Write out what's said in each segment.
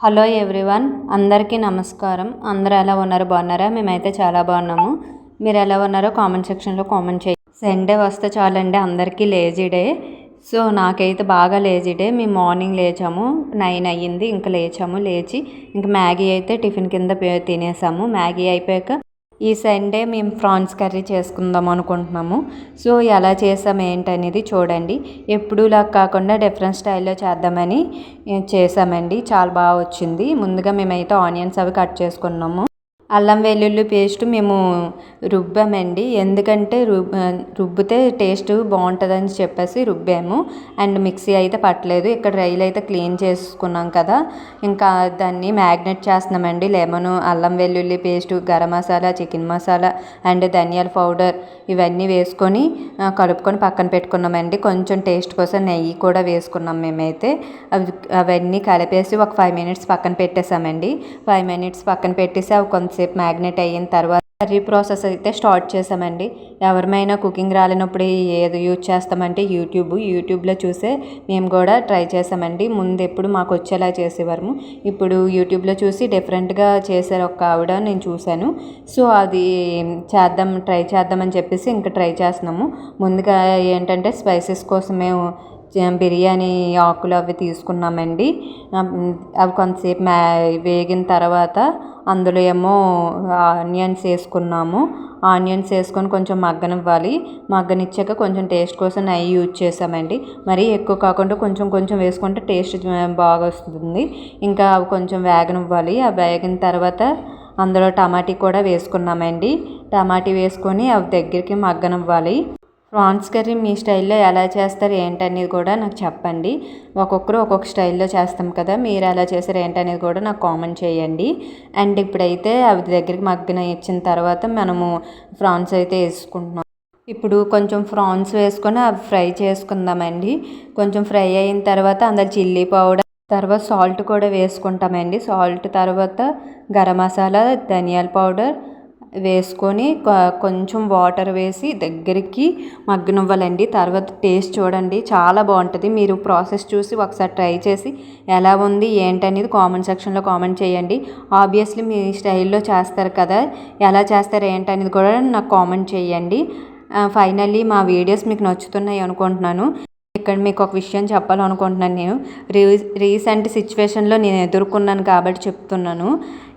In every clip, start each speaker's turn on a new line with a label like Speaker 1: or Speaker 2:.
Speaker 1: Hello everyone అందరికీ నమస్కారం. అందరూ ఎలా ఉన్నారు? బాగున్నారా? మేమైతే చాలా బాగున్నాము. మీరు ఎలా ఉన్నారో కామెంట్ సెక్షన్లో కామెంట్ చేయండి. సండే వస్తే చాలండి అందరికీ లేజీ డే. సో నాకైతే బాగా లేజీ డే. మేము మార్నింగ్ లేచాము నైన్ అయ్యింది ఇంకా లేచాము లేచి ఇంకా మ్యాగీ అయితే టిఫిన్ కింద తినేసాము. మ్యాగీ అయిపోయాక ఈ సండే మేము ప్రాన్స్ కర్రీ చేసుకుందాం అనుకుంటున్నాము. సో ఎలా చేసాం ఏంటనేది చూడండి. ఎప్పుడూలా కాకుండా డిఫరెంట్ స్టైల్లో చేద్దామని చేసామండి. చాలా బాగా వచ్చింది. ముందుగా మేమైతే ఆనియన్స్ అవి కట్ చేసుకున్నాము. అల్లం వెల్లుల్లి పేస్ట్ మేము రుబ్బామండి. ఎందుకంటే రుబ్బితే టేస్ట్ బాగుంటుందని చెప్పేసి రుబ్బాము. అండ్ మిక్సీ అయితే పట్టలేదు. ఇక్కడ రైలు అయితే క్లీన్ చేసుకున్నాం కదా. ఇంకా దాన్ని మ్యాగ్నెట్ చేస్తున్నామండి. లెమన్ అల్లం వెల్లుల్లి paste garam masala chicken masala and ధనియాల పౌడర్ ఇవన్నీ వేసుకొని కలుపుకొని పక్కన పెట్టుకున్నామండి. కొంచెం టేస్ట్ కోసం నెయ్యి కూడా వేసుకున్నాం మేమైతే. అవి అవన్నీ కలిపేసి ఒక ఫైవ్ మినిట్స్ పక్కన పెట్టేసామండి ఫైవ్ మినిట్స్ పక్కన పెట్టేసి అవి కొంతసేపు మ్యాగ్నెట్ అయిన తర్వాత కర్రీ ప్రాసెస్ అయితే స్టార్ట్ చేసామండి ఎవరిమైనా కుకింగ్ రాలేనప్పుడు ఏది యూజ్ చేస్తామంటే యూట్యూబ్. యూట్యూబ్లో చూసే మేము కూడా ట్రై చేసామండి ముందు ఎప్పుడు మాకు వచ్చేలా చేసేవారు. ఇప్పుడు యూట్యూబ్లో చూసి డిఫరెంట్గా చేశారు ఒక ఆవిడ నేను చూశాను. సో అది చేద్దాం ట్రై చేద్దామని చెప్పేసి ఇంకా ట్రై చేస్తున్నాము. ముందుగా ఏంటంటే స్పైసెస్ కోసం మేము బిర్యానీ ఆకులు అవి తీసుకున్నామండి. అవి కొంతసేపు మ్యా వేగిన తర్వాత అందులో ఏమో ఆనియన్స్ వేసుకున్నాము. ఆనియన్స్ వేసుకొని కొంచెం మగ్గనివ్వాలి. మగ్గనిచ్చాక కొంచెం టేస్ట్ కోసం నెయ్యి యూజ్ చేసామండి. మరీ ఎక్కువ కాకుండా కొంచెం కొంచెం వేసుకుంటే టేస్ట్ బాగా వస్తుంది. ఇంకా అవి కొంచెం వేగనివ్వాలి. ఆ వేగిన తర్వాత అందులో టమాటీ కూడా వేసుకున్నామండి. టమాటీ వేసుకొని అవి దగ్గరికి మగ్గనివ్వాలి. ప్రాన్స్ కర్రీ మీ స్టైల్లో ఎలా చేస్తారు ఏంటనేది కూడా నాకు చెప్పండి. ఒక్కొక్కరు ఒక్కొక్క స్టైల్లో చేస్తాం కదా మీరు ఎలా చేస్తారు ఏంటనేది కూడా నాకు కామెంట్ చేయండి. అండ్ ఇప్పుడైతే అవి దగ్గరికి మగ్గన ఇచ్చిన తర్వాత మనము ప్రాన్స్ అయితే వేసుకుంటున్నాం. ఇప్పుడు కొంచెం ప్రాన్స్ వేసుకొని అవి ఫ్రై చేసుకుందామండి. కొంచెం ఫ్రై అయిన తర్వాత అందులో చిల్లీ పౌడర్ తర్వాత సాల్ట్ కూడా వేసుకుంటామండి. సాల్ట్ తర్వాత గరం మసాలా ధనియాల పౌడర్ వేసుకొని కొంచెం వాటర్ వేసి దగ్గరికి మగ్గనివ్వాలండి తర్వాత టేస్ట్ చూడండి. చాలా బాగుంటుంది. మీరు ప్రాసెస్ చూసి ఒకసారి ట్రై చేసి ఎలా ఉంది ఏంటనేది కామెంట్ సెక్షన్లో కామెంట్ చేయండి. ఆబ్వియస్లీ మీ స్టైల్లో చేస్తారు కదా. ఎలా చేస్తారు ఏంటనేది కూడా నాకు కామెంట్ చేయండి. ఫైనల్లీ మా వీడియోస్ మీకు నచ్చుతున్నాయి అనుకుంటున్నాను. ఇక్కడ మీకు ఒక విషయం చెప్పాలనుకుంటున్నాను నేను. రీ రీసెంట్ సిచ్యువేషన్లో నేను ఎదుర్కొన్నాను కాబట్టి చెప్తున్నాను.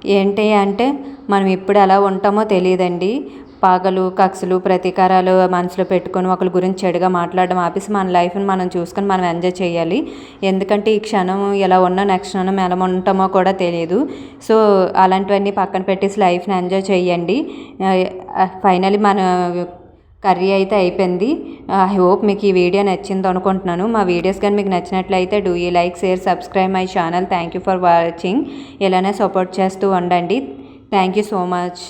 Speaker 1: ఏంటి అంటే మనం ఎప్పుడు ఎలా ఉంటామో తెలియదండి. పగలు కక్షలు ప్రతీకారాలు మనసులో పెట్టుకొని ఒకరి గురించి చెడుగా మాట్లాడడం ఆపేసి మన లైఫ్ని మనం చూసుకొని మనం ఎంజాయ్ చేయాలి. ఎందుకంటే ఈ క్షణం ఎలా ఉన్నా నెక్స్ట్ క్షణం ఎలా ఉంటామో కూడా తెలియదు. సో అలాంటివన్నీ పక్కన పెట్టేసి లైఫ్ని ఎంజాయ్ చేయండి. ఫైనలీ మన కర్రీ అయితే అయిపోయింది. ఐ హోప్ మీకు ఈ వీడియో నచ్చింది అనుకుంటున్నాను. మా వీడియోస్ కానీ మీకు నచ్చినట్లయితే డూ ఈ like share subscribe my channel. Thank you for watching ఇలానే సపోర్ట్ చేస్తూ ఉండండి. Thank you so much